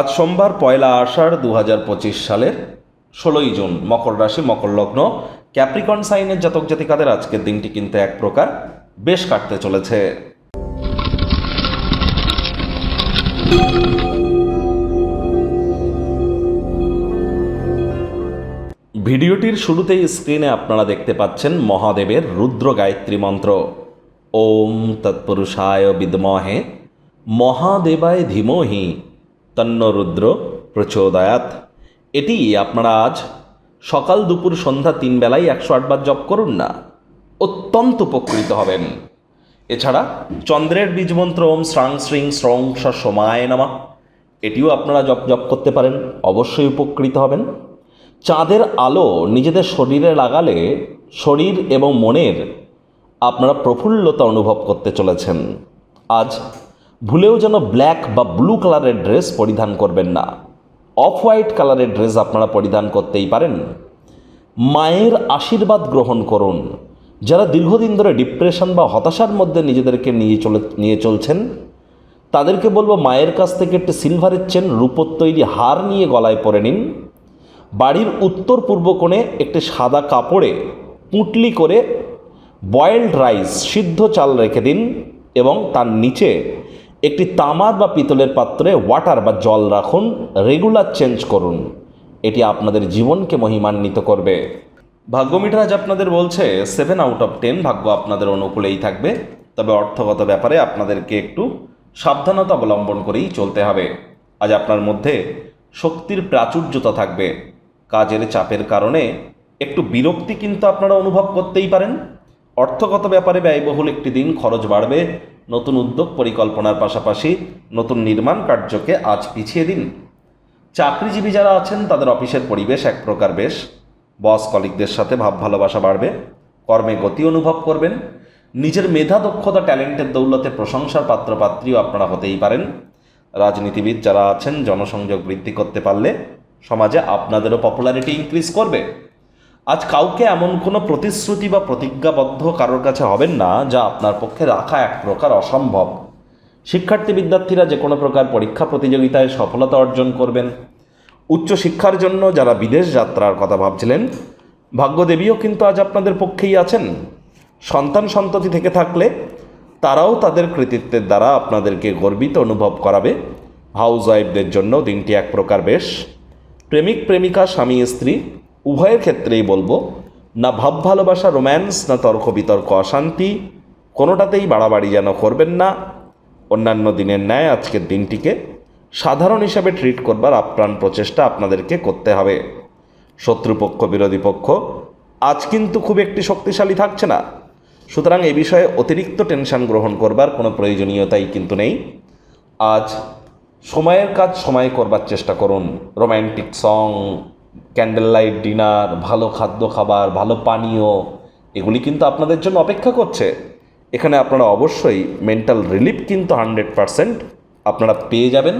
আজ সোমবার পয়লা আষাঢ় দু হাজার পঁচিশ সালের ষোলোই জুন, মকর রাশি, মকর লগ্ন। ক্যাপ্রিকন সাইনের জাতক জাতিকাদের আজকের দিনটি কিন্তু এক প্রকার বেশ কাটতে চলেছে। ভিডিওটির শুরুতেই স্ক্রিনে আপনারা দেখতে পাচ্ছেন মহাদেবের রুদ্র গায়ত্রী মন্ত্র। ওম তৎপুরুষায় বিদমহে, মহাদেবায় ধীমহি। তন্ন রুদ্র প্রচোদয়াত। এটি আপনারা আজ সকাল দুপুর সন্ধ্যা তিন বেলায় একশো আটবার জপ করুন না, অত্যন্ত উপকৃত হবেন। এছাড়া চন্দ্রের বীজমন্ত্র ওম শ্রাং শ্রিং শ্রং সমায় নামা। এটিও আপনারা জপ জপ করতে পারেন, অবশ্যই উপকৃত হবেন। চাঁদের আলো নিজেদের শরীরে লাগালে শরীর এবং মনের আপনারা প্রফুল্লতা অনুভব করতে চলেছেন। আজ ভুলেও যেন ব্ল্যাক বা ব্লু কালারের ড্রেস পরিধান করবেন না। অফ হোয়াইট কালারের ড্রেস আপনারা পরিধান করতেই পারেন। মায়ের আশীর্বাদ গ্রহণ করুন। যারা দীর্ঘদিন ধরে ডিপ্রেশন বা হতাশার মধ্যে নিজেদেরকে নিয়ে চলে, নিয়ে চলছেন, তাদেরকে বলব মায়ের কাছ থেকে একটি সিলভারের চেন রূপোর তৈরি হার নিয়ে গলায় পরে নিন। বাড়ির উত্তর পূর্ব কোণে একটি সাদা কাপড়ে পুঁটলি করে বয়েলড রাইস সিদ্ধ চাল রেখে দিন এবং তার নিচে একটি তামার বা পিতলের পাত্রে ওয়াটার বা জল রাখুন রেগুলার চেঞ্জ করুন। এটি আপনাদের জীবনকে মহিমান্বিত করবে। ভাগ্যমিটার আজ আপনাদের বলছে সেভেন আউট অফ টেন ভাগ্য আপনাদের অনুকূলেই থাকবে। তবে অর্থগত ব্যাপারে আপনাদেরকে একটু সাবধানতা অবলম্বন করেই চলতে হবে। আজ আপনার মধ্যে শক্তির প্রাচুর্যতা থাকবে। কাজের চাপের কারণে একটু বিরক্তি কিন্তু আপনারা অনুভব করতেই পারেন। অর্থগত ব্যাপারে ব্যয়বহুল একটি দিন খরচ বাড়বে নতুন উদ্যোগ পরিকল্পনার পাশাপাশি নতুন নির্মাণ কার্যকে আজ পিছিয়ে দিন। চাকরিজীবী যারা আছেন, তাদের অফিসের পরিবেশ এক প্রকার বেশ। বস কলিকদের সাথে ভাব ভালোবাসা বাড়বে, কর্মে গতি অনুভব করবেন। নিজের মেধা, দক্ষতা, ট্যালেন্টের দৌলতে প্রশংসার পাত্রপাত্রীও আপনারা হতেই পারেন। রাজনীতিবিদ যারা আছেন, জনসংযোগ বৃদ্ধি করতে পারলে সমাজে আপনাদেরও পপুলারিটি ইনক্রিজ করবে। আজ কাউকে এমন কোনো প্রতিশ্রুতি বা প্রতিজ্ঞাবদ্ধ কারোর কাছে হবেন না যা আপনার পক্ষে রাখা এক প্রকার অসম্ভব। শিক্ষার্থী বিদ্যার্থীরা যে কোনো প্রকার পরীক্ষা প্রতিযোগিতায় সফলতা অর্জন করবেন। উচ্চশিক্ষার জন্য যারা বিদেশ যাত্রার কথা ভাবছিলেন, ভাগ্যদেবীও কিন্তু আজ আপনাদের পক্ষেই আছেন। সন্তান সন্ততি থেকে থাকলে তারাও তাদের কৃতিত্বের দ্বারা আপনাদেরকে গর্বিত অনুভব করাবে। হাউস ওয়াইফদের জন্য দিনটি এক প্রকার বেশ। প্রেমিক, প্রেমিকা, স্বামী, স্ত্রী উভয়ের ক্ষেত্রেই বলব, না ভাব ভালোবাসা, রোম্যান্স, না তর্ক বিতর্ক, অশান্তি, কোনোটাতেই বাড়াবাড়ি যেন করবেন না। অন্যান্য দিনের ন্যায় আজকের দিনটিকে সাধারণ হিসাবে ট্রিট করবার আপ্রাণ প্রচেষ্টা আপনাদেরকে করতে হবে। শত্রুপক্ষ, বিরোধী পক্ষ, আজ কিন্তু খুব একটি শক্তিশালী থাকছে না। সুতরাং এ বিষয়ে অতিরিক্ত টেনশন গ্রহণ করবার কোনো প্রয়োজনীয়তাই কিন্তু নেই। আজ সময়ের কাজ সময় করবার চেষ্টা করুন romantic song candle light dinner ভালো খাদ্য খাবার, ভালো পানীয়, এগুলি কিন্তু আপনাদের জন্য অপেক্ষা করছে। এখানে আপনারা অবশ্যই মেন্টাল রিলিফ কিন্তু হান্ড্রেড পারসেন্ট আপনারা পেয়ে যাবেন।